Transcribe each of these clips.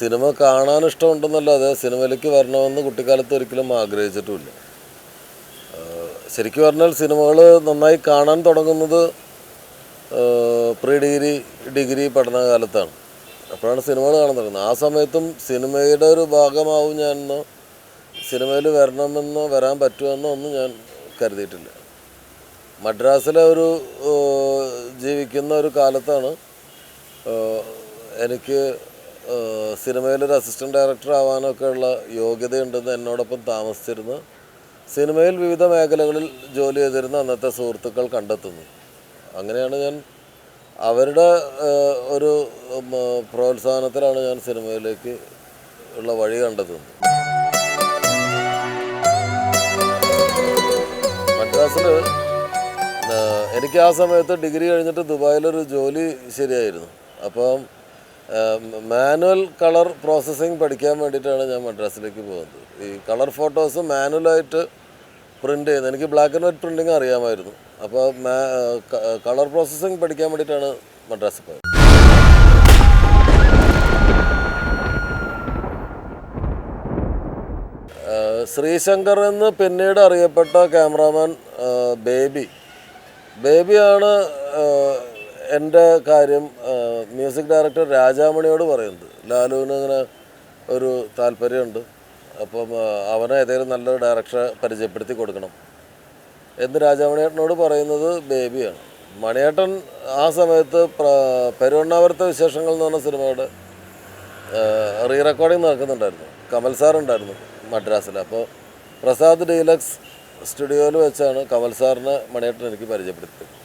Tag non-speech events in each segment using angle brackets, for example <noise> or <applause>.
Cinema കാണാൻ ഇഷ്ടമുണ്ടെന്നല്ലാതെ സിനിമയിലേക്ക് വരണമെന്ന് കുട്ടിക്കാലത്ത് ഒരിക്കലും ആഗ്രഹിച്ചിട്ടുമില്ല. ശരിക്കും പറഞ്ഞാൽ സിനിമകൾ നന്നായി കാണാൻ തുടങ്ങുന്നത് പ്രീ ഡിഗ്രി ഡിഗ്രി പഠനകാലത്താണ് അപ്പോഴാണ് സിനിമകൾ കാണാൻ തുടങ്ങുന്നത്. ആ സമയത്തും സിനിമയുടെ ഒരു ഭാഗമാവും ഞാനെന്നോ സിനിമയിൽ വരണമെന്നോ വരാൻ പറ്റുമെന്നോ ഒന്നും ഞാൻ കരുതിയിട്ടില്ല. മദ്രാസിലെ ഒരു ജീവിക്കുന്ന ഒരു കാലത്താണ് എനിക്ക് സിനിമയിലൊരു അസിസ്റ്റന്റ് ഡയറക്ടർ ആവാനൊക്കെ ഉള്ള യോഗ്യതയുണ്ടെന്ന് എന്നോടൊപ്പം താമസിച്ചിരുന്ന. സിനിമയിൽ വിവിധ മേഖലകളിൽ ജോലി ചെയ്തിരുന്ന അന്നത്തെ സുഹൃത്തുക്കൾ കണ്ടെത്തുന്നു. അങ്ങനെയാണ് ഞാൻ അവരുടെ ഒരു പ്രോത്സാഹനത്തിലാണ് ഞാൻ സിനിമയിലേക്ക് ഉള്ള വഴി കണ്ടെത്തുന്നത് മദ്രാസിൽ എനിക്ക് ആ സമയത്ത് ഡിഗ്രി കഴിഞ്ഞിട്ട് ദുബായിലൊരു ജോലി ശരിയായിരുന്നു. അപ്പം മാനുവൽ കളർ പ്രോസസ്സിങ് പഠിക്കാൻ വേണ്ടിയിട്ടാണ് ഞാൻ മദ്രാസിലേക്ക് പോകുന്നത്. ഈ കളർ ഫോട്ടോസ് മാനുവലായിട്ട് പ്രിന്റ് ചെയ്യുന്നത്. എനിക്ക് ബ്ലാക്ക് ആൻഡ് വൈറ്റ് പ്രിന്റിങ് അറിയാമായിരുന്നു. അപ്പോൾ കളർ പ്രോസസ്സിങ് പഠിക്കാൻ വേണ്ടിയിട്ടാണ് മദ്രാസിൽ പോയത്. ശ്രീശങ്കർ എന്ന് പിന്നീട് അറിയപ്പെട്ട ക്യാമറാമാൻ ബേബി. ബേബിയാണ് എന്റെ കാര്യം മ്യൂസിക് ഡയറക്ടർ രാജാമണിയോട് പറയുന്നത്. ലാലുവിന് ഇങ്ങനെ ഒരു താല്പര്യമുണ്ട്. അപ്പം അവനെ ഏതെങ്കിലും നല്ലൊരു ഡയറക്ടറെ പരിചയപ്പെടുത്തി കൊടുക്കണം. എന്ന് രാജാമണിയേട്ടനോട് പറയുന്നത് ബേബിയാണ്. മണിയേട്ടൻ ആ സമയത്ത് പ്ര- പെരുവണ്ണാപുരത്തെ വിശേഷങ്ങൾ എന്ന് പറഞ്ഞ സിനിമയുടെ റീ റെക്കോർഡിങ് നടക്കുന്നുണ്ടായിരുന്നു. കമൽ സാറുണ്ടായിരുന്നു മദ്രാസിൽ. അപ്പോൾ പ്രസാദ് ഡീലക്സ് സ്റ്റുഡിയോയിൽ വെച്ചാണ് കമൽ സാറിനെ മണിയേട്ടൻ എനിക്ക് പരിചയപ്പെടുത്തിയത്.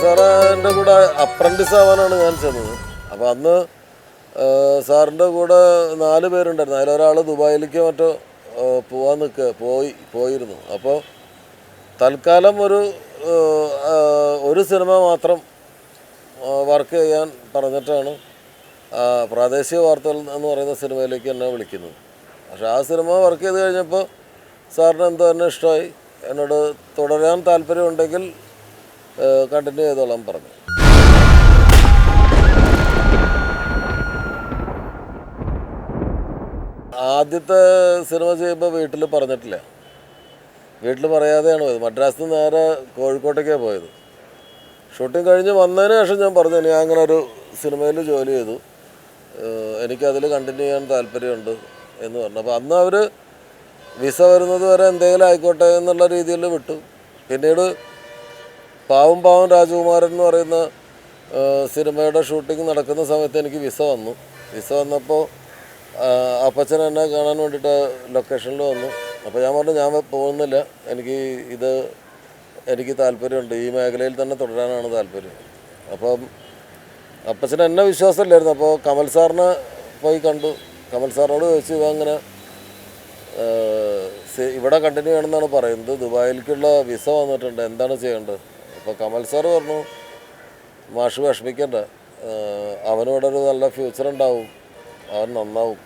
സാറിന്റെ കൂടെ അപ്രന്റിസ് ആവാനാണ് ഞാൻ ചെന്നത്. അപ്പോൾ അന്ന് സാറിന്റെ കൂടെ നാല് പേരുണ്ടായിരുന്നു. അതിലൊരാൾ ദുബായിലേക്ക് മറ്റോ പോവാൻ നിൽക്കുക പോയി പോയിരുന്നു. അപ്പോൾ തൽക്കാലം ഒരു ഒരു സിനിമ മാത്രം വർക്ക് ചെയ്യാൻ പറഞ്ഞിട്ടാണ് പ്രാദേശിക വാർത്തകൾ എന്ന് പറയുന്ന സിനിമയിലേക്ക് എന്നെ വിളിക്കുന്നത്. പക്ഷേ ആ സിനിമ വർക്ക് ചെയ്ത് കഴിഞ്ഞപ്പോൾ സാറിന് എന്തോ തന്നെ ഇഷ്ടമായി. എന്നോട് തുടരാൻ താല്പര്യമുണ്ടെങ്കിൽ കണ്ടിന്യൂ ചെയ്തോളാൻ പറഞ്ഞു. ആദ്യത്തെ സിനിമ ചെയ്യുമ്പോൾ വീട്ടിൽ പറഞ്ഞിട്ടില്ല. വീട്ടിൽ പറയാതെയാണ് പോയത്. മദ്രാസിൽ നിന്ന് നേരെ കോഴിക്കോട്ടേക്കാണ് പോയത്. ഷൂട്ടിംഗ് കഴിഞ്ഞ് വന്നതിന് ശേഷം ഞാൻ പറഞ്ഞു ഞാൻ അങ്ങനെ ഒരു സിനിമയിൽ ജോലി ചെയ്തു. എനിക്കതിൽ കണ്ടിന്യൂ ചെയ്യാൻ താല്പര്യമുണ്ട് എന്ന് പറഞ്ഞു. അപ്പോൾ അന്ന് അവർ വിസ വരുന്നത് വരെ എന്തെങ്കിലും ആയിക്കോട്ടെ എന്നുള്ള രീതിയിൽ വിട്ടു. പിന്നീട് പാവം പാവം രാജകുമാരൻ എന്ന് പറയുന്ന സിനിമയുടെ ഷൂട്ടിംഗ് നടക്കുന്ന സമയത്ത് എനിക്ക് വിസ വന്നു. വിസ വന്നപ്പോൾ അപ്പച്ചൻ എന്നെ കാണാൻ വേണ്ടിയിട്ട് ലൊക്കേഷനിൽ വന്നു. അപ്പോൾ ഞാൻ പറഞ്ഞു ഞാൻ പോകുന്നില്ല. എനിക്ക് ഇത് എനിക്ക് താല്പര്യമുണ്ട്. ഈ മേഖലയിൽ തന്നെ തുടരാനാണ് താല്പര്യം. അപ്പം അപ്പച്ചന് എന്നെ വിശ്വാസമില്ലായിരുന്നു. അപ്പോൾ കമൽ സാറിനെ പോയി കണ്ടു. കമൽ സാറിനോട് ചോദിച്ചു ഇവ അങ്ങനെ ഇവിടെ കണ്ടിന്യൂ ചെയ്യണമെന്നാണ് പറയുന്നത്. ദുബായിലേക്കുള്ള വിസ വന്നിട്ടുണ്ട്. എന്താണ് ചെയ്യേണ്ടത്? അപ്പോൾ കമൽ സാർ പറഞ്ഞു മാഷ് വിഷമിക്കണ്ട. അവനിവിടെ ഒരു നല്ല ഫ്യൂച്ചർ ഉണ്ടാവും. അവൻ നന്നാവും.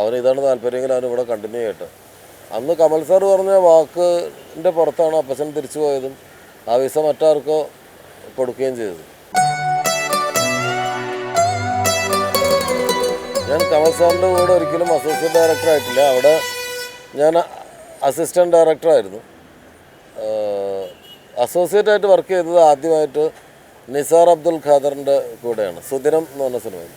അവന് ഇതാണ് താല്പര്യമെങ്കിൽ അവൻ ഇവിടെ കണ്ടിന്യൂ ചെയ്യട്ടെ. അന്ന് കമൽ സാർ പറഞ്ഞ വാക്കിന്റെ പുറത്താണ് അപ്പച്ചൻ തിരിച്ചു പോയതും ആ വിസ മറ്റാർക്കോ കൊടുക്കുകയും ചെയ്തത്. ഞാൻ കമൽ സാറിന്റെ കൂടെ ഒരിക്കലും അസോസിയേറ്റ് ഡയറക്ടർ ആയിട്ടില്ല. അവിടെ ഞാൻ അസിസ്റ്റന്റ് ഡയറക്ടറായിരുന്നു അസോസിയേറ്റ് ആയിട്ട് വർക്ക് ചെയ്തത് ആദ്യമായിട്ട് നിസാർ അബ്ദുൽ ഖാദറിന്റെ കൂടെയാണ്. സുദിനം എന്ന് പറഞ്ഞ സിനിമയിൽ.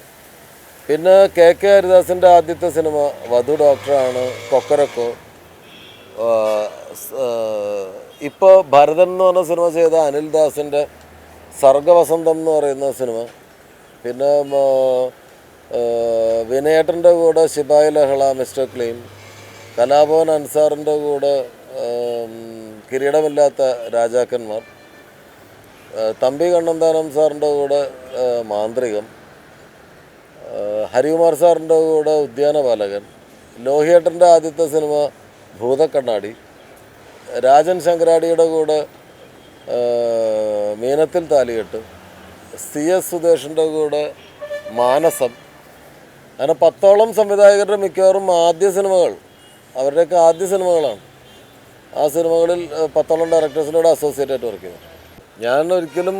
പിന്നെ കെ കെ ഹരിദാസിന്റെ ആദ്യത്തെ സിനിമ വധു ഡോക്ടറാണ് കൊക്കരക്കോ. ഇപ്പോൾ ഭരതൻ എന്ന് പറഞ്ഞ സിനിമ ചെയ്ത അനിൽ ദാസിന്റെ സർഗവസന്തം എന്ന് പറയുന്ന സിനിമ. പിന്നെ വിനയേട്ടന്റെ കൂടെ ശിബായി ലഹള മിസ്റ്റർ ക്ലീൻ. കലാഭവൻ അൻസാറിന്റെ കൂടെ കിരീടമില്ലാത്ത രാജാക്കന്മാർ. തമ്പി കണ്ണന്താനം സാറിന്റെ കൂടെ മാന്ത്രികം. ഹരികുമാർ സാറിന്റെ കൂടെ ഉദ്യാനപാലകൻ. ലോഹിയേട്ടന്റെ ആദ്യത്തെ സിനിമ ഭൂതക്കണ്ണാടി. രാജൻ ശങ്കരാടിയുടെ കൂടെ മീനത്തിൽ താലികെട്ട്. സി എസ് സുധേഷിന്റെ കൂടെ മാനസം. അങ്ങനെ പത്തോളം സംവിധായകരുടെ മിക്കവാറും ആദ്യ സിനിമകൾ അവരുടെയൊക്കെ ആദ്യ സിനിമകളാണ്. ആ സിനിമകളിൽ പത്തോളം ഡയറക്ടേഴ്സിനോട് അസോസിയേറ്റ് ആയിട്ട് വർക്ക് ചെയ്തു ഞാൻ ഒരിക്കലും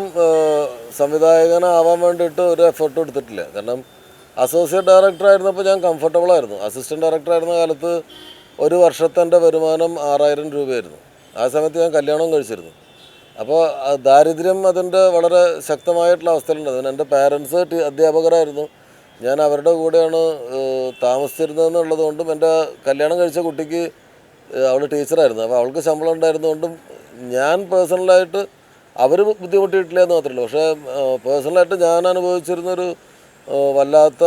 സംവിധായകനാവാൻ വേണ്ടിയിട്ട് ഒരു എഫർട്ട് എടുത്തിട്ടില്ല. കാരണം അസോസിയേറ്റ് ഡയറക്ടർ ആയിരുന്നപ്പോൾ ഞാൻ കംഫർട്ടബിൾ ആയിരുന്നു. അസിസ്റ്റന്റ് ഡയറക്ടർ ആയിരുന്ന കാലത്ത് ഒരു വർഷത്തെ എന്റെ വരുമാനം ആറായിരം രൂപയായിരുന്നു. ആ സമയത്ത് ഞാൻ കല്യാണവും കഴിച്ചിരുന്നു. അപ്പോൾ ദാരിദ്ര്യം അതിന്റെ വളരെ ശക്തമായിട്ടുള്ള അവസ്ഥയിലുണ്ടായിരുന്നു എന്റെ പാരൻസ് അധ്യാപകരായിരുന്നു. ഞാൻ അവരുടെ കൂടെയാണ് താമസിച്ചിരുന്നതെന്നുള്ളതുകൊണ്ടും താമസിച്ചിരുന്നതെന്നുള്ളത് കൊണ്ടും എന്റെ കല്യാണം കഴിച്ച കുട്ടിക്ക് അവൾ ടീച്ചറായിരുന്നു. അപ്പോൾ അവൾക്ക് ശമ്പളം ഉണ്ടായിരുന്നുകൊണ്ടും ഞാൻ പേഴ്സണലായിട്ട് അവർ ബുദ്ധിമുട്ടിയിട്ടില്ല എന്ന് മാത്രമല്ല പക്ഷേ പേഴ്സണലായിട്ട് ഞാൻ അനുഭവിച്ചിരുന്നൊരു വല്ലാത്ത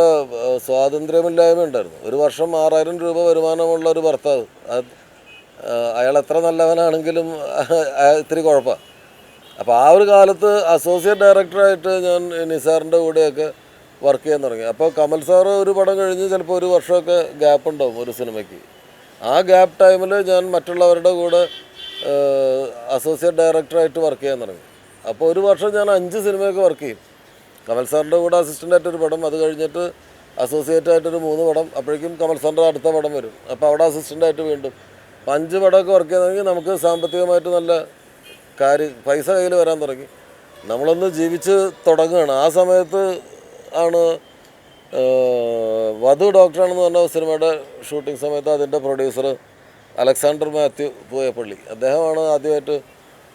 സ്വാതന്ത്ര്യമില്ലായ്മ ഉണ്ടായിരുന്നു. ഒരു വർഷം ആറായിരം രൂപ വരുമാനമുള്ള ഒരു ഭർത്താവ്. അയാൾ എത്ര നല്ലവനാണെങ്കിലും ഇത്തിരി കുഴപ്പമാണ് അപ്പോൾ ആ ഒരു കാലത്ത് അസോസിയേറ്റ് ഡയറക്ടറായിട്ട് ഞാൻ നിസാറിന്റെ കൂടെയൊക്കെ വർക്ക് ചെയ്യാൻ തുടങ്ങി. അപ്പോൾ കമൽ സാറ് ഒരു പടം കഴിഞ്ഞ് ചിലപ്പോൾ ഒരു വർഷമൊക്കെ ഗ്യാപ്പ് ഉണ്ടാവും ഒരു സിനിമയ്ക്ക്. ആ ഗ്യാപ് ടൈമിൽ ഞാൻ മറ്റുള്ളവരുടെ കൂടെ അസോസിയേറ്റ് ഡയറക്ടറായിട്ട് വർക്ക് ചെയ്യാൻ തുടങ്ങി. അപ്പോൾ ഒരു വർഷം ഞാൻ അഞ്ച് സിനിമയൊക്കെ വർക്ക് ചെയ്യും. കമൽ സാറിന്റെ കൂടെ അസിസ്റ്റന്റായിട്ടൊരു പടം അത് കഴിഞ്ഞിട്ട് അസോസിയേറ്റ് ആയിട്ടൊരു മൂന്ന് പടം അപ്പോഴേക്കും കമൽ സാറിന്റെ അടുത്ത പടം വരും. അപ്പോൾ അവിടെ അസിസ്റ്റന്റായിട്ട് വീണ്ടും. അപ്പം അഞ്ച് പടമൊക്കെ വർക്ക് ചെയ്യണമെങ്കിൽ നമുക്ക് സാമ്പത്തികമായിട്ട് നല്ല കാര്യം പൈസ കയ്യിൽ വരാൻ തുടങ്ങി. നമ്മളൊന്ന് ജീവിച്ച് തുടങ്ങുകയാണ്. ആ സമയത്ത് ആണ് വധു ഡോക്ടറാണെന്ന് പറഞ്ഞ സിനിമയുടെ ഷൂട്ടിംഗ് സമയത്ത് അതിന്റെ പ്രൊഡ്യൂസർ അലക്സാണ്ടർ മാത്യു പൂയപ്പള്ളി. അദ്ദേഹമാണ് ആദ്യമായിട്ട്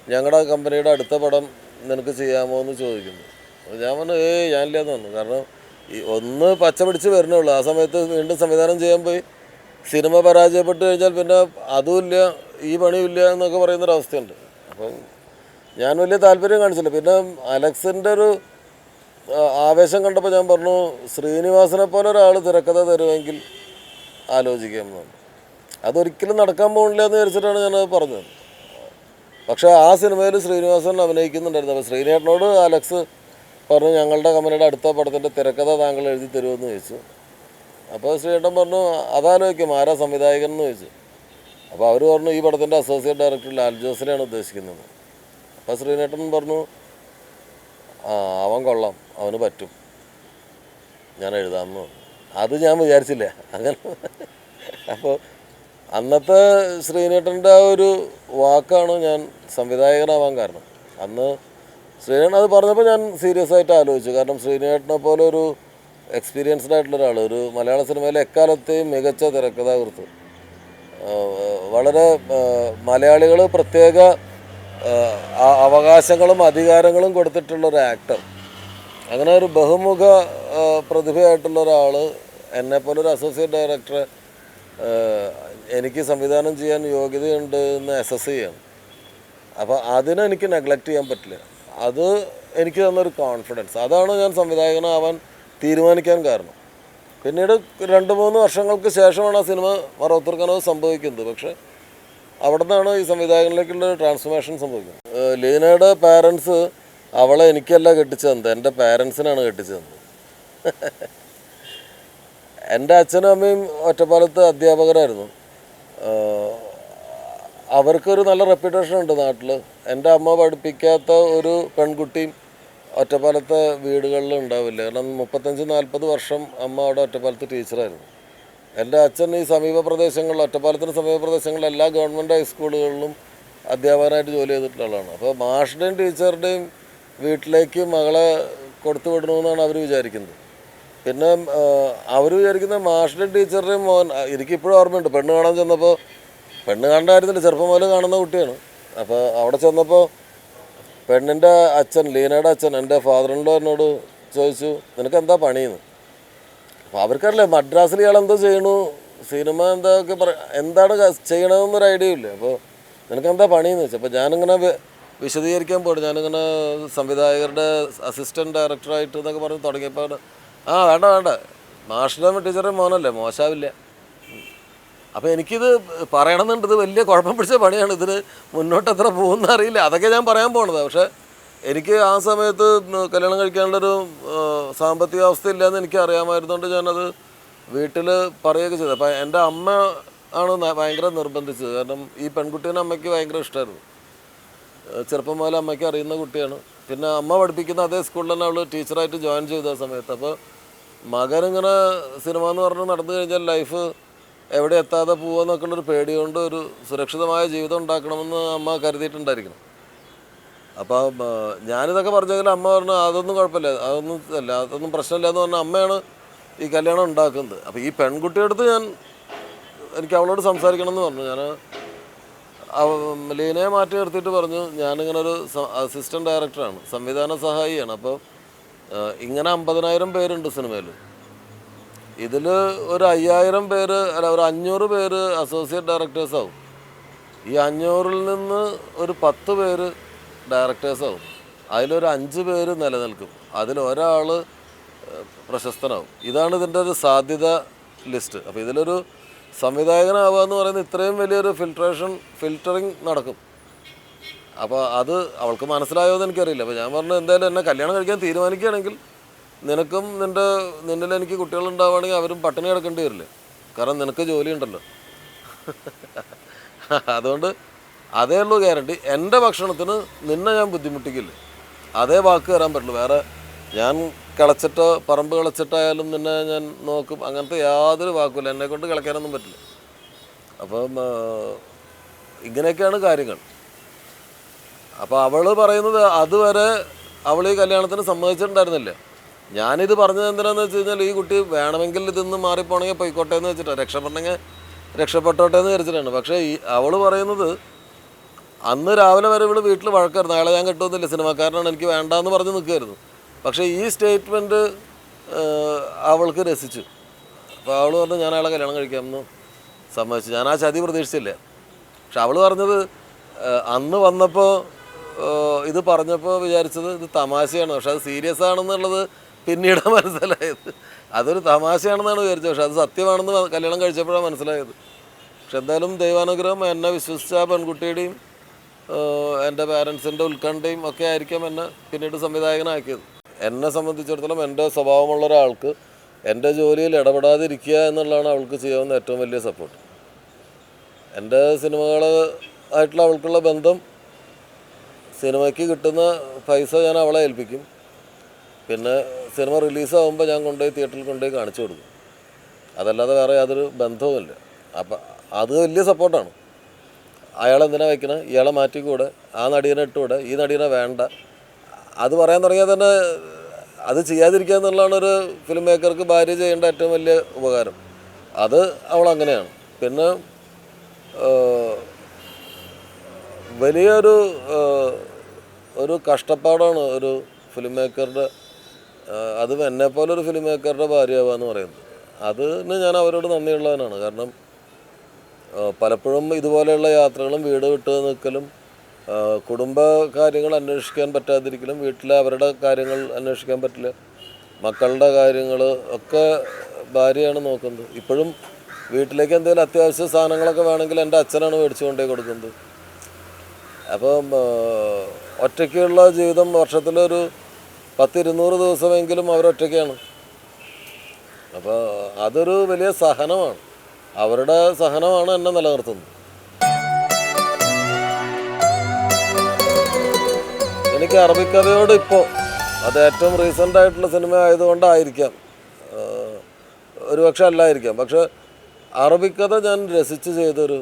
ഞങ്ങളുടെ കമ്പനിയുടെ അടുത്ത പടം നിനക്ക് ചെയ്യാമോ എന്ന് ചോദിക്കുന്നു. ഞാൻ പറഞ്ഞു ഏ ഞാനില്ലാന്ന് പറഞ്ഞു. കാരണം ഈ ഒന്ന് പച്ച പിടിച്ച് വരുന്നേ ഉള്ളൂ. ആ സമയത്ത് വീണ്ടും സംവിധാനം ചെയ്യാൻ പോയി. സിനിമ പരാജയപ്പെട്ട് കഴിഞ്ഞാൽ പിന്നെ അതുമില്ല ഈ പണിയില്ല എന്നൊക്കെ പറയുന്നൊരവസ്ഥയുണ്ട്. അപ്പം ഞാൻ വലിയ താല്പര്യം കാണിച്ചില്ല. പിന്നെ അലക്സിന്റെ ഒരു ആവേശം കണ്ടപ്പോൾ ഞാൻ പറഞ്ഞു ശ്രീനിവാസനെ പോലെ ഒരാൾ തിരക്കഥ തരുമെങ്കിൽ ആലോചിക്കാം എന്ന് പറഞ്ഞു അതൊരിക്കലും നടക്കാൻ പോകുന്നില്ല എന്ന് വിചാരിച്ചിട്ടാണ് ഞാനത് പറഞ്ഞത്. പക്ഷേ ആ സിനിമയിൽ ശ്രീനിവാസൻ അഭിനയിക്കുന്നുണ്ടായിരുന്നു. അപ്പോൾ ശ്രീനേട്ടനോട് അലക്സ് പറഞ്ഞു ഞങ്ങളുടെ കമ്പനിയുടെ അടുത്ത പടത്തിന്റെ തിരക്കഥ താങ്കൾ എഴുതി തരുമെന്ന് ചോദിച്ചു. അപ്പോൾ ശ്രീനേട്ടൻ പറഞ്ഞു അതാലോചിക്കും ആരാ സംവിധായകൻ എന്ന് ചോദിച്ചു. അപ്പോൾ അവർ പറഞ്ഞു ഈ പടത്തിന്റെ അസോസിയേറ്റ് ഡയറക്ടർ ലാൽ ജോസിനെയാണ് ഉദ്ദേശിക്കുന്നത്. അപ്പോൾ ശ്രീനേട്ടൻ പറഞ്ഞു ആ അവൻ കൊള്ളാം. അവന് പറ്റും. ഞാൻ എഴുതാമെന്ന് അത് ഞാൻ വിചാരിച്ചില്ല. അങ്ങനെ അപ്പോൾ അന്നത്തെ ശ്രീനേട്ടന്റെ ആ ഒരു വാക്കാണ് ഞാൻ സംവിധായകനാവാൻ കാരണം. അന്ന് ശ്രീനേട്ടൻ അത് പറഞ്ഞപ്പോൾ ഞാൻ സീരിയസ് ആയിട്ട് ആലോചിച്ചു. കാരണം ശ്രീനേട്ടനെ പോലെ ഒരു എക്സ്പീരിയൻസ്ഡ് ആയിട്ടുള്ള ഒരാൾ ഒരു മലയാള സിനിമയിലെ എക്കാലത്തെയും മികച്ച തിരക്കഥാകൃത്ത്. വളരെ മലയാളികൾ പ്രത്യേക അവകാശങ്ങളും അധികാരങ്ങളും കൊടുത്തിട്ടുള്ള ഒരു ആക്ടർ അങ്ങനെ ഒരു ബഹുമുഖ പ്രതിഭയായിട്ടുള്ള ഒരാൾ എന്നെപ്പോലെ ഒരു അസോസിയേറ്റ് ഡയറക്ടർ എനിക്ക് സംവിധാനം ചെയ്യാൻ യോഗ്യതയുണ്ട് എന്ന് അസസ് ചെയ്യണം. അപ്പോൾ അതിനെ എനിക്ക് നെഗ്ലക്റ്റ് ചെയ്യാൻ പറ്റില്ല. അത് എനിക്ക് തന്നൊരു കോൺഫിഡൻസ് അതാണ് ഞാൻ സംവിധായകനാവാൻ തീരുമാനിക്കാൻ കാരണം. പിന്നീട് രണ്ട് മൂന്ന് വർഷങ്ങൾക്ക് ശേഷമാണ് ആ സിനിമ മറവത്തൂർക്കനവ് സംഭവിക്കുന്നത്. പക്ഷേ അവിടെ നിന്നാണ് ഈ സംവിധായകനിലേക്കുള്ള ട്രാൻസ്ഫോർമേഷൻ സംഭവിക്കുന്നത്. ലീനയുടെ പാരൻസ് അവളെ എനിക്കല്ല കെട്ടിച്ചു തന്നത്. എന്റെ പാരൻസിനാണ് കെട്ടിച്ചു തന്നത്. <laughs> എന്റെ അച്ഛനും അമ്മയും ഒറ്റപ്പാലത്ത് അധ്യാപകരായിരുന്നു. അവർക്കൊരു നല്ല റെപ്യൂട്ടേഷൻ ഉണ്ട് നാട്ടിൽ എന്റെ അമ്മ പഠിപ്പിക്കാത്ത ഒരു പെൺകുട്ടിയും ഒറ്റപ്പാലത്തെ വീടുകളിൽ ഉണ്ടാവില്ല. കാരണം മുപ്പത്തഞ്ച് നാൽപ്പത് വർഷം അമ്മ അവിടെ ഒറ്റപ്പാലത്ത് ടീച്ചറായിരുന്നു എന്റെ അച്ഛൻ ഈ സമീപ പ്രദേശങ്ങളിൽ ഒറ്റപ്പാലത്തിന് സമീപ പ്രദേശങ്ങളിലെ എല്ലാ ഗവൺമെന്റ് ഹൈസ്കൂളുകളിലും അധ്യാപകനായിട്ട് ജോലി ചെയ്തിട്ടുള്ള ആളാണ്. അപ്പോൾ മാഷിന്റെയും ടീച്ചറുടെയും വീട്ടിലേക്ക് മകളെ കൊടുത്തു വിടണമെന്നാണ് അവർ വിചാരിക്കുന്നത്. പിന്നെ അവർ വിചാരിക്കുന്ന മാഷിന്റെയും ടീച്ചറുടെയും മോൻ എനിക്കിപ്പോഴും ഓർമ്മയുണ്ട്. പെണ്ണ് കാണാൻ ചെന്നപ്പോൾ പെണ്ണ് കാണേണ്ട കാര്യത്തിൽ ചെറുപ്പം മുതൽ കാണുന്ന കുട്ടിയാണ്. അപ്പോൾ അവിടെ ചെന്നപ്പോൾ പെണ്ണിന്റെ അച്ഛൻ ലീനയുടെ അച്ഛൻ എന്റെ ഫാദറിന്റെ എന്നോട് ചോദിച്ചു നിനക്ക് എന്താ പണിയെന്ന് അപ്പോൾ അവർക്കറിയില്ല മദ്രാസിൽ ഇയാൾ എന്തോ ചെയ്യണു സിനിമ എന്തൊക്കെ പറ എന്താണ് ചെയ്യണമെന്നൊരു ഐഡിയ ഇല്ല. അപ്പോൾ നിനക്ക് എന്താ പണിയെന്ന് വെച്ചാൽ അപ്പോൾ ഞാനിങ്ങനെ വിശദീകരിക്കാൻ പോയിട്ട് ഞാനിങ്ങനെ സംവിധായകരുടെ അസിസ്റ്റന്റ് ഡയറക്ടറായിട്ട് എന്നൊക്കെ പറഞ്ഞ് തുടങ്ങിയപ്പോൾ ആ വേണ്ട വേണ്ട. മാഷിനും ടീച്ചറും മോനല്ലേ മോശാവില്ല. അപ്പോൾ എനിക്കിത് പറയണമെന്നുണ്ട്. ഇത് വലിയ കുഴപ്പം പിടിച്ച പണിയാണ്. ഇതിന് മുന്നോട്ട് എത്ര പോകുന്ന അറിയില്ല അതൊക്കെ ഞാൻ പറയാൻ പോണത്. പക്ഷേ എനിക്ക് ആ സമയത്ത് കല്യാണം കഴിക്കാനുള്ളൊരു സാമ്പത്തിക അവസ്ഥ ഇല്ലയെന്ന് എനിക്ക് അറിയാമായിരുന്നുകൊണ്ട് ഞാനത് വീട്ടിൽ പറയുകയൊക്കെ ചെയ്തു. അപ്പം എന്റെ അമ്മ ആണ് ഭയങ്കര നിർബന്ധിച്ചത്. കാരണം ഈ പെൺകുട്ടീനെ അമ്മയ്ക്ക് ഭയങ്കര ഇഷ്ടമായിരുന്നു ചെറുപ്പം മുതൽ അമ്മയ്ക്ക് അറിയുന്ന കുട്ടിയാണ്. പിന്നെ അമ്മ പഠിപ്പിക്കുന്ന അതേ സ്കൂളിൽ തന്നെ അവൾ ടീച്ചറായിട്ട് ജോയിൻ ചെയ്ത ആ സമയത്ത്. അപ്പോൾ മകൻ ഇങ്ങനെ സിനിമ എന്ന് പറഞ്ഞ് നടന്നു കഴിഞ്ഞാൽ ലൈഫ് എവിടെ എത്താതെ പോകുമെന്നൊക്കെ ഉള്ളൊരു പേടി കൊണ്ട് ഒരു സുരക്ഷിതമായ ജീവിതം ഉണ്ടാക്കണമെന്ന് അമ്മ കരുതിയിട്ടുണ്ടായിരിക്കണം. അപ്പം ഞാനിതൊക്കെ പറഞ്ഞെങ്കിൽ അമ്മ പറഞ്ഞു അതൊന്നും കുഴപ്പമില്ല അതൊന്നും അല്ല അതൊന്നും പ്രശ്നമില്ല എന്ന് പറഞ്ഞാൽ അമ്മയാണ് ഈ കല്യാണം ഉണ്ടാക്കുന്നത്. അപ്പോൾ ഈ പെൺകുട്ടിയുടെ അടുത്ത് ഞാൻ എനിക്ക് അവളോട് സംസാരിക്കണം എന്ന് പറഞ്ഞു. ഞാൻ ലീനയെ മാറ്റി നിർത്തിയിട്ട് പറഞ്ഞു ഞാനിങ്ങനെ ഒരു അസിസ്റ്റന്റ് ഡയറക്ടറാണ് സംവിധാന സഹായിയാണ്. അപ്പോൾ ഇങ്ങനെ അമ്പതിനായിരം പേരുണ്ട് സിനിമയിൽ ഇതിൽ ഒരു അയ്യായിരം പേര് അല്ല ഒരു അഞ്ഞൂറ് പേര് അസോസിയേറ്റ് ഡയറക്ടേഴ്സാവും ഈ അഞ്ഞൂറിൽ നിന്ന് ഒരു പത്ത് പേര് ഡയറക്ടേഴ്സ് ആവും. അതിലൊരു അഞ്ച് പേര് നിലനിൽക്കും. അതിലൊരാൾ പ്രശസ്തനാവും. ഇതാണ് ഇതിന്റെ ഒരു സാധ്യത ലിസ്റ്റ്. അപ്പോൾ ഇതിലൊരു സംവിധായകനാവുക എന്ന് പറയുന്നത് ഇത്രയും വലിയൊരു ഫിൽട്രേഷൻ ഫിൽറ്ററിങ് നടക്കും. അപ്പോൾ അത് അവൾക്ക് മനസ്സിലായോ എന്ന് എനിക്കറിയില്ല. അപ്പോൾ ഞാൻ പറഞ്ഞു എന്തായാലും എന്നെ കല്യാണം കഴിക്കാൻ തീരുമാനിക്കുകയാണെങ്കിൽ നിനക്കും നിന്റെ നിന്നിൽ എനിക്ക് കുട്ടികളുണ്ടാവുകയാണെങ്കിൽ അവരും പട്ടിണി കിടക്കേണ്ടി വരില്ലേ? കാരണം നിനക്ക് ജോലി ഉണ്ടല്ലോ <laughs> അതുകൊണ്ട് അതേ ഉള്ളൂ ഗ്യാരണ്ടി. എന്റെ ഭക്ഷണത്തിന് നിന്നെ ഞാൻ ബുദ്ധിമുട്ടിക്കില്ല. അതേ വാക്ക് തരാൻ പറ്റുള്ളൂ. വേറെ ഞാൻ കിളച്ചിട്ടോ പറമ്പ് കിളച്ചിട്ടായാലും നിന്നെ ഞാൻ നോക്കും. അങ്ങനത്തെ യാതൊരു വാക്കുമില്ല. എന്നെ കൊണ്ട് കിളയ്ക്കാനൊന്നും പറ്റില്ല. അപ്പം ഇങ്ങനെയൊക്കെയാണ് കാര്യങ്ങൾ. അപ്പോൾ അവൾ പറയുന്നത് അതുവരെ അവൾ ഈ കല്യാണത്തിന് സമ്മതിച്ചിട്ടുണ്ടായിരുന്നില്ല. ഞാനിത് പറഞ്ഞത് എന്തിനാന്ന് വെച്ച് കഴിഞ്ഞാൽ ഈ കുട്ടി വേണമെങ്കിൽ ഇതിന്ന് മാറിപ്പോണെങ്കിൽ പോയിക്കോട്ടെ എന്ന് വെച്ചിട്ടാണ്. രക്ഷപ്പെടണമെങ്കിൽ രക്ഷപ്പെട്ടോട്ടെ എന്ന് വിചാരിച്ചിട്ടാണ്. പക്ഷേ ഈ അവൾ പറയുന്നത് അന്ന് രാവിലെ വരെ ഇവിടെ വീട്ടിൽ വഴക്കായിരുന്നു. അയാളെ ഞാൻ കിട്ടുമെന്നില്ല സിനിമാക്കാരനാണ് എനിക്ക് വേണ്ടാന്ന് പറഞ്ഞ് നിൽക്കുമായിരുന്നു പക്ഷേ ഈ സ്റ്റേറ്റ്മെന്റ് അവൾക്ക് രസിച്ചു. അപ്പോൾ അവൾ പറഞ്ഞു ഞാൻ അയാളെ കല്യാണം കഴിക്കാമെന്ന് സമ്മതിച്ചു. ഞാൻ ആ ചതി പ്രതീക്ഷിച്ചില്ല. പക്ഷെ അവൾ പറഞ്ഞത് അന്ന് വന്നപ്പോൾ ഇത് പറഞ്ഞപ്പോൾ വിചാരിച്ചത് ഇത് തമാശയാണ്. പക്ഷെ അത് സീരിയസ് ആണെന്നുള്ളത് പിന്നീട് മനസ്സിലായത്. അതൊരു തമാശയാണെന്നാണ് വിചാരിച്ചത്. പക്ഷെ അത് സത്യമാണെന്ന് കല്യാണം കഴിച്ചപ്പോഴാണ് മനസ്സിലായത്. പക്ഷെ എന്തായാലും ദൈവാനുഗ്രഹം എന്നെ വിശ്വസിച്ച ആ പെൺകുട്ടിയുടെയും എന്റെ പാരൻസിന്റെ ഉത്കണ്ഠയും ഒക്കെ ആയിരിക്കാം എന്നെ പിന്നീട് സംവിധായകനാക്കിയത്. എന്നെ സംബന്ധിച്ചിടത്തോളം എന്റെ സ്വഭാവമുള്ള ഒരാൾക്ക് എന്റെ ജോലിയിൽ ഇടപെടാതിരിക്കുക എന്നുള്ളതാണ് അവൾക്ക് ചെയ്യാവുന്ന ഏറ്റവും വലിയ സപ്പോർട്ട് എന്റെ സിനിമകൾ ആയിട്ടുള്ള അവൾക്കുള്ള ബന്ധം സിനിമയ്ക്ക് കിട്ടുന്ന പൈസ ഞാൻ അവളെ ഏൽപ്പിക്കും. പിന്നെ സിനിമ റിലീസാകുമ്പോൾ ഞാൻ കൊണ്ടുപോയി തിയേറ്ററിൽ കൊണ്ടുപോയി കാണിച്ചു കൊടുക്കും. അതല്ലാതെ വേറെ യാതൊരു ബന്ധവുമില്ല. അപ്പം അത് വലിയ സപ്പോർട്ടാണ് അയാളെന്തിനാ വയ്ക്കണത് ഇയാളെ മാറ്റിക്കൂടെ? ആ നടീനെ ഇട്ടുകൂടെ? ഈ നടീനെ വേണ്ട. അത് പറയാൻ തുടങ്ങിയാൽ തന്നെ അത് ചെയ്യാതിരിക്കുക എന്നുള്ളതാണ് ഒരു ഫിലിം മേക്കർക്ക് ഭാര്യ ചെയ്യേണ്ട ഏറ്റവും വലിയ ഉപകാരം. അത് അവൾ അങ്ങനെയാണ്. പിന്നെ വലിയൊരു ഒരു കഷ്ടപ്പാടാണ് ഒരു ഫിലിം മേക്കറുടെ അത് എന്നെപ്പോലെ ഒരു ഫിലിം മേക്കറുടെ ഭാര്യയാവുക എന്ന് പറയുന്നത്. അതിന് ഞാൻ അവരോട് നന്ദിയുള്ളവനാണ്. കാരണം പലപ്പോഴും ഇതുപോലെയുള്ള യാത്രകളും വീട് വിട്ട് നിൽക്കലും കുടുംബ കാര്യങ്ങൾ അന്വേഷിക്കാൻ പറ്റാതിരിക്കലും വീട്ടിലെ അവരുടെ കാര്യങ്ങൾ അന്വേഷിക്കാൻ പറ്റില്ല മക്കളുടെ കാര്യങ്ങൾ ഒക്കെ ഭാര്യയാണ് നോക്കുന്നത്. ഇപ്പോഴും വീട്ടിലേക്ക് എന്തെങ്കിലും അത്യാവശ്യ സാധനങ്ങളൊക്കെ വേണമെങ്കിൽ എന്റെ അച്ഛനാണ് മേടിച്ചു കൊണ്ടേ കൊടുക്കുന്നത്. അപ്പം ഒറ്റയ്ക്കുള്ള ജീവിതം വർഷത്തിലൊരു പത്തിരുന്നൂറ് ദിവസമെങ്കിലും അവരൊറ്റയ്ക്കാണ്. അപ്പോൾ അതൊരു വലിയ സഹനമാണ്. അവരുടെ സഹനമാണ് എന്നെ നിലനിർത്തുന്നത്. എനിക്ക് അറബിക്കഥയോട് ഇപ്പോൾ അത് ഏറ്റവും റീസെന്റ് ആയിട്ടുള്ള സിനിമ ആയതുകൊണ്ടായിരിക്കാം. ഒരുപക്ഷെ അല്ലായിരിക്കാം. പക്ഷെ അറബിക്കഥ ഞാൻ രസിച്ച് ചെയ്തൊരു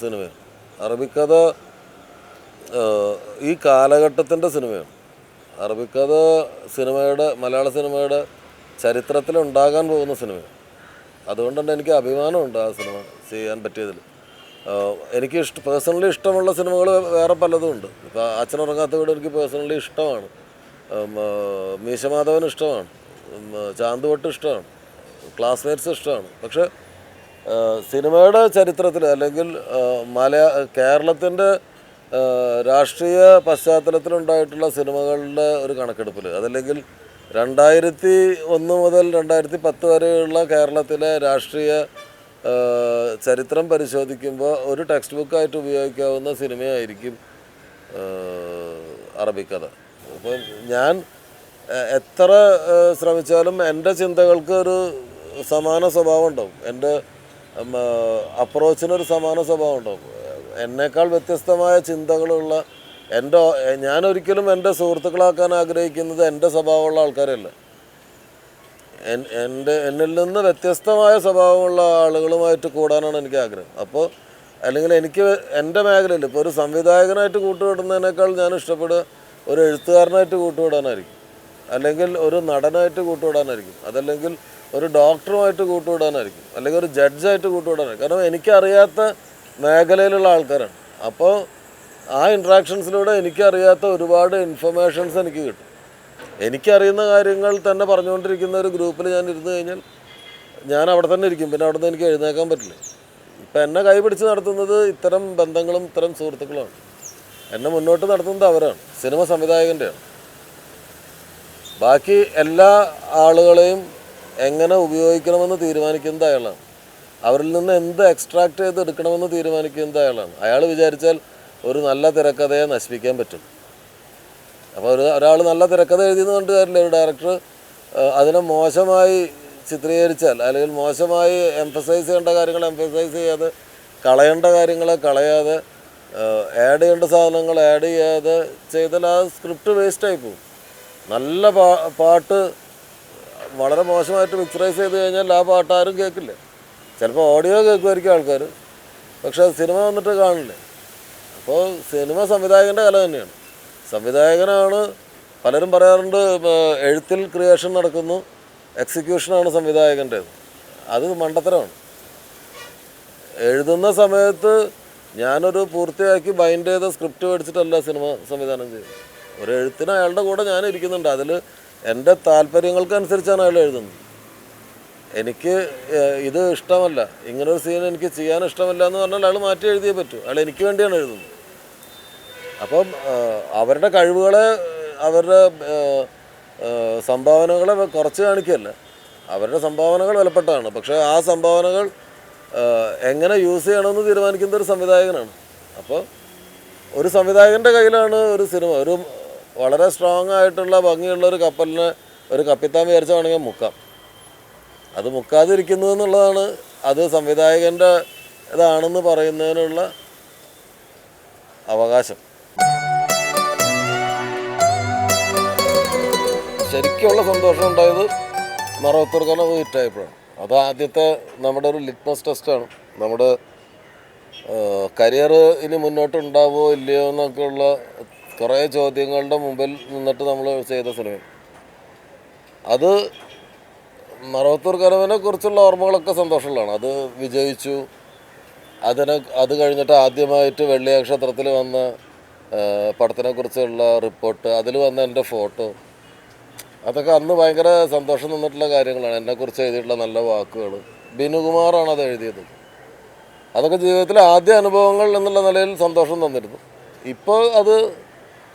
സിനിമയാണ് അറബിക്കഥ ഈ കാലഘട്ടത്തിന്റെ സിനിമയാണ് അറബിക്കഥ സിനിമയുടെ മലയാള സിനിമയുടെ ചരിത്രത്തിലുണ്ടാകാൻ പോകുന്ന സിനിമയാണ് അതുകൊണ്ട് തന്നെ എനിക്ക് അഭിമാനമുണ്ട് ആ സിനിമ ചെയ്യാൻ പറ്റിയതിൽ. എനിക്ക് ഇഷ്ട പേഴ്സണലി ഇഷ്ടമുള്ള സിനിമകൾ വേറെ പലതും ഉണ്ട്. ഇപ്പോൾ അച്ഛനുറങ്ങാത്ത വീട് എനിക്ക് പേഴ്സണലി ഇഷ്ടമാണ്. മീശമാധവൻ ഇഷ്ടമാണ്. ചാന്തുവട്ട് ഇഷ്ടമാണ്. ക്ലാസ്മേറ്റ്സ് ഇഷ്ടമാണ്. പക്ഷേ സിനിമയുടെ ചരിത്രത്തിൽ അല്ലെങ്കിൽ മലയാ കേരളത്തിന്റെ രാഷ്ട്രീയ പശ്ചാത്തലത്തിലുണ്ടായിട്ടുള്ള സിനിമകളുടെ ഒരു കണക്കെടുപ്പിൽ അതല്ലെങ്കിൽ രണ്ടായിരത്തി ഒന്ന് മുതൽ രണ്ടായിരത്തി പത്ത് വരെയുള്ള കേരളത്തിലെ രാഷ്ട്രീയ ചരിത്രം പരിശോധിക്കുമ്പോൾ ഒരു ടെക്സ്റ്റ് ബുക്കായിട്ട് ഉപയോഗിക്കാവുന്ന സിനിമയായിരിക്കും അറബിക്കഥ. അപ്പം ഞാൻ എത്ര ശ്രമിച്ചാലും എന്റെ ചിന്തകൾക്ക് ഒരു സമാന സ്വഭാവം ഉണ്ടാവും. എന്റെ അപ്രോച്ചിനൊരു സമാന സ്വഭാവം ഉണ്ടാവും. എന്നേക്കാൾ വ്യത്യസ്തമായ ചിന്തകളുള്ള എന്റെ ഞാൻ ഒരിക്കലും എന്റെ സുഹൃത്തുക്കളാക്കാൻ ആഗ്രഹിക്കുന്നത് എന്റെ സ്വഭാവമുള്ള ആൾക്കാരല്ല. എൻ- എന്റെ എന്നിൽ നിന്ന് വ്യത്യസ്തമായ സ്വഭാവമുള്ള ആളുകളുമായിട്ട് കൂടാനാണ് എനിക്ക് ആഗ്രഹം. അപ്പോൾ അല്ലെങ്കിൽ എനിക്ക് എന്റെ മേഖലയിൽ ഇപ്പോൾ ഒരു സംവിധായകനായിട്ട് കൂട്ടുവിടുന്നതിനേക്കാൾ ഞാൻ ഇഷ്ടപ്പെടുക ഒരു എഴുത്തുകാരനായിട്ട് കൂട്ടുവിടാനായിരിക്കും അല്ലെങ്കിൽ ഒരു നടനായിട്ട് കൂട്ടുവിടാനായിരിക്കും അതല്ലെങ്കിൽ ഒരു ഡോക്ടറുമായിട്ട് കൂട്ടുവിടാനായിരിക്കും അല്ലെങ്കിൽ ഒരു ജഡ്ജായിട്ട് കൂട്ടുവിടാനായിരിക്കും കാരണം എനിക്കറിയാത്ത മേഖലയിലുള്ള ആൾക്കാരാണ്. അപ്പോൾ ആ ഇൻട്രാക്ഷൻസിലൂടെ എനിക്കറിയാത്ത ഒരുപാട് ഇൻഫർമേഷൻസ് എനിക്ക് കിട്ടും. എനിക്കറിയുന്ന കാര്യങ്ങൾ തന്നെ പറഞ്ഞുകൊണ്ടിരിക്കുന്ന ഒരു ഗ്രൂപ്പിൽ ഞാൻ ഇരുന്ന് കഴിഞ്ഞാൽ ഞാൻ അവിടെ തന്നെ ഇരിക്കും. പിന്നെ അവിടെ നിന്ന് എനിക്ക് എഴുന്നേക്കാൻ പറ്റില്ല. ഇപ്പം എന്നെ കൈപിടിച്ച് നടത്തുന്നത് ഇത്തരം ബന്ധങ്ങളും ഇത്തരം സുഹൃത്തുക്കളുമാണ് എന്നെ മുന്നോട്ട് നടത്തുന്നത് അവരാണ്. സിനിമ സംവിധായകന്റെയാണ്. ബാക്കി എല്ലാ ആളുകളെയും എങ്ങനെ ഉപയോഗിക്കണമെന്ന് തീരുമാനിക്കുന്നത് അയാളാണ്. അവരിൽ നിന്ന് എന്ത് എക്സ്ട്രാക്ട് ചെയ്ത് എടുക്കണമെന്ന് തീരുമാനിക്കുന്നത് അയാളാണ്. അയാൾ വിചാരിച്ചാൽ ഒരു നല്ല തിരക്കഥയെ നശിപ്പിക്കാൻ പറ്റും. അപ്പോൾ ഒരു ഒരാൾ നല്ല തിരക്കഥ എഴുതിയെന്ന് കൊണ്ട് കാര്യമില്ല. ഒരു ഡയറക്ടർ അതിനെ മോശമായി ചിത്രീകരിച്ചാൽ അല്ലെങ്കിൽ മോശമായി എംഫസൈസ് ചെയ്യേണ്ട കാര്യങ്ങൾ എംഫസൈസ് ചെയ്യാതെ കളയേണ്ട കാര്യങ്ങളെ കളയാതെ ആഡ് ചെയ്യേണ്ട സാധനങ്ങൾ ആഡ് ചെയ്യാതെ ചെയ്താൽ ആ സ്ക്രിപ്റ്റ് വേസ്റ്റായി പോകും. നല്ല പാട്ട് വളരെ മോശമായിട്ട് മിക്സറൈസ് ചെയ്ത് കഴിഞ്ഞാൽ ആ പാട്ട് ആരും കേൾക്കില്ല. ചിലപ്പോൾ ഓഡിയോ കേൾക്കുമായിരിക്കും ആൾക്കാർ പക്ഷേ സിനിമ വന്നിട്ട് കാണില്ല? അപ്പോൾ സിനിമ സംവിധായകന്റെ കല തന്നെയാണ്. സംവിധായകനാണ് പലരും പറയാറുണ്ട് എഴുത്തിൽ ക്രിയേഷൻ നടക്കുന്നു എക്സിക്യൂഷനാണ് സംവിധായകന്റേത് അത് മണ്ടത്തരമാണ്. എഴുതുന്ന സമയത്ത് ഞാനൊരു പൂർത്തിയാക്കി ബൈൻഡ് ചെയ്ത സ്ക്രിപ്റ്റ് മേടിച്ചിട്ടല്ല സിനിമ സംവിധാനം ചെയ്തത് ഒരു എഴുത്തിന് അയാളുടെ കൂടെ ഞാൻ ഇരിക്കുന്നുണ്ട് അതിൽ എന്റെ താല്പര്യങ്ങൾക്കനുസരിച്ചാണ് അയാൾ എഴുതുന്നത്. എനിക്ക് ഇത് ഇഷ്ടമല്ല. ഇങ്ങനൊരു സീൻ എനിക്ക് ചെയ്യാൻ ഇഷ്ടമല്ല എന്ന് പറഞ്ഞാൽ അയാൾ മാറ്റി എഴുതിയേ പറ്റൂ. അയാൾ എനിക്ക് വേണ്ടിയാണ് എഴുതുന്നത്. അപ്പം അവരുടെ കഴിവുകളെ അവരുടെ സംഭാവനകളെ കുറച്ച് കാണിക്കുകയല്ല. അവരുടെ സംഭാവനകൾ വിലപ്പെട്ടതാണ്. പക്ഷേ ആ സംഭാവനകൾ എങ്ങനെ യൂസ് ചെയ്യണമെന്ന് തീരുമാനിക്കുന്ന ഒരു സംവിധായകനാണ്. അപ്പോൾ ഒരു സംവിധായകന്റെ കയ്യിലാണ് ഒരു സിനിമ. ഒരു വളരെ സ്ട്രോങ് ആയിട്ടുള്ള ഭംഗിയുള്ള ഒരു കപ്പലിനെ ഒരു കപ്പിത്താൻ വിചാരിച്ച വേണമെങ്കിൽ മുക്കാം. അത് മുക്കാതിരിക്കുന്നു എന്നുള്ളതാണ് അത് സംവിധായകന്റെ ഇതാണെന്ന് പറയുന്നതിനുള്ള അവകാശം. ശരിക്കുള്ള സന്തോഷം ഉണ്ടായത് മറവത്തൂർക്കാണ് ഹിറ്റായപ്പോഴാണ് അത് ആദ്യത്തെ നമ്മുടെ ഒരു ലിറ്റ്മസ് ടെസ്റ്റാണ് നമ്മുടെ കരിയർ ഇനി മുന്നോട്ട് ഉണ്ടാവുമോ ഇല്ലയോ എന്നൊക്കെയുള്ള കുറേ ചോദ്യങ്ങളുടെ മുമ്പിൽ നിന്നിട്ട് നമ്മൾ ചെയ്ത സിനിമ അത് മറവത്തൂർ കനവിനെ കുറിച്ചുള്ള ഓർമ്മകളൊക്കെ സന്തോഷമുള്ളതാണ്. അത് വിജയിച്ചു. അതിനെ അത് കഴിഞ്ഞിട്ട് ആദ്യമായിട്ട് വെള്ളിയാക്ഷത്രത്തിൽ വന്ന പടത്തിനെക്കുറിച്ചുള്ള റിപ്പോർട്ട് അതിൽ വന്ന എന്റെ ഫോട്ടോ അതൊക്കെ അന്ന് ഭയങ്കര സന്തോഷം തന്നിട്ടുള്ള കാര്യങ്ങളാണ്. എന്നെക്കുറിച്ച് എഴുതിയിട്ടുള്ള നല്ല വാക്കുകൾ ബിനുകുമാറാണ് അത് എഴുതിയത്. അതൊക്കെ ജീവിതത്തിലെ ആദ്യ അനുഭവങ്ങൾ എന്നുള്ള നിലയിൽ സന്തോഷം തന്നിരുന്നു. ഇപ്പോൾ അത്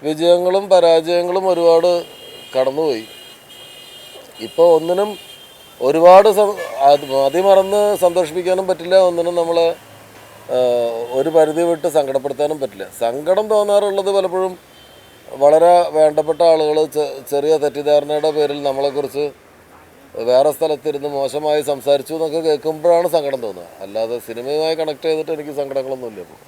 വിജയങ്ങളും പരാജയങ്ങളും ഒരുപാട് കടന്നുപോയി. ഇപ്പോൾ ഒന്നിനും ഒരുപാട് അതിമറന്ന് സന്തോഷിപ്പിക്കാനും പറ്റില്ല ഒന്നിനും നമ്മളെ ഒരു പരിധി വിട്ട് സങ്കടപ്പെടുത്താനും പറ്റില്ല. സങ്കടം തോന്നാറുള്ളത് പലപ്പോഴും വളരെ വേണ്ടപ്പെട്ട ആളുകൾ ചെറിയ തെറ്റിദ്ധാരണയുടെ പേരിൽ നമ്മളെക്കുറിച്ച് വേറെ സ്ഥലത്തിരുന്ന് മോശമായി സംസാരിച്ചു എന്നൊക്കെ കേൾക്കുമ്പോഴാണ് സങ്കടം തോന്നുക. അല്ലാതെ സിനിമയുമായി കണക്ട് ചെയ്തിട്ട് എനിക്ക് സങ്കടങ്ങളൊന്നുമില്ല ഇപ്പോൾ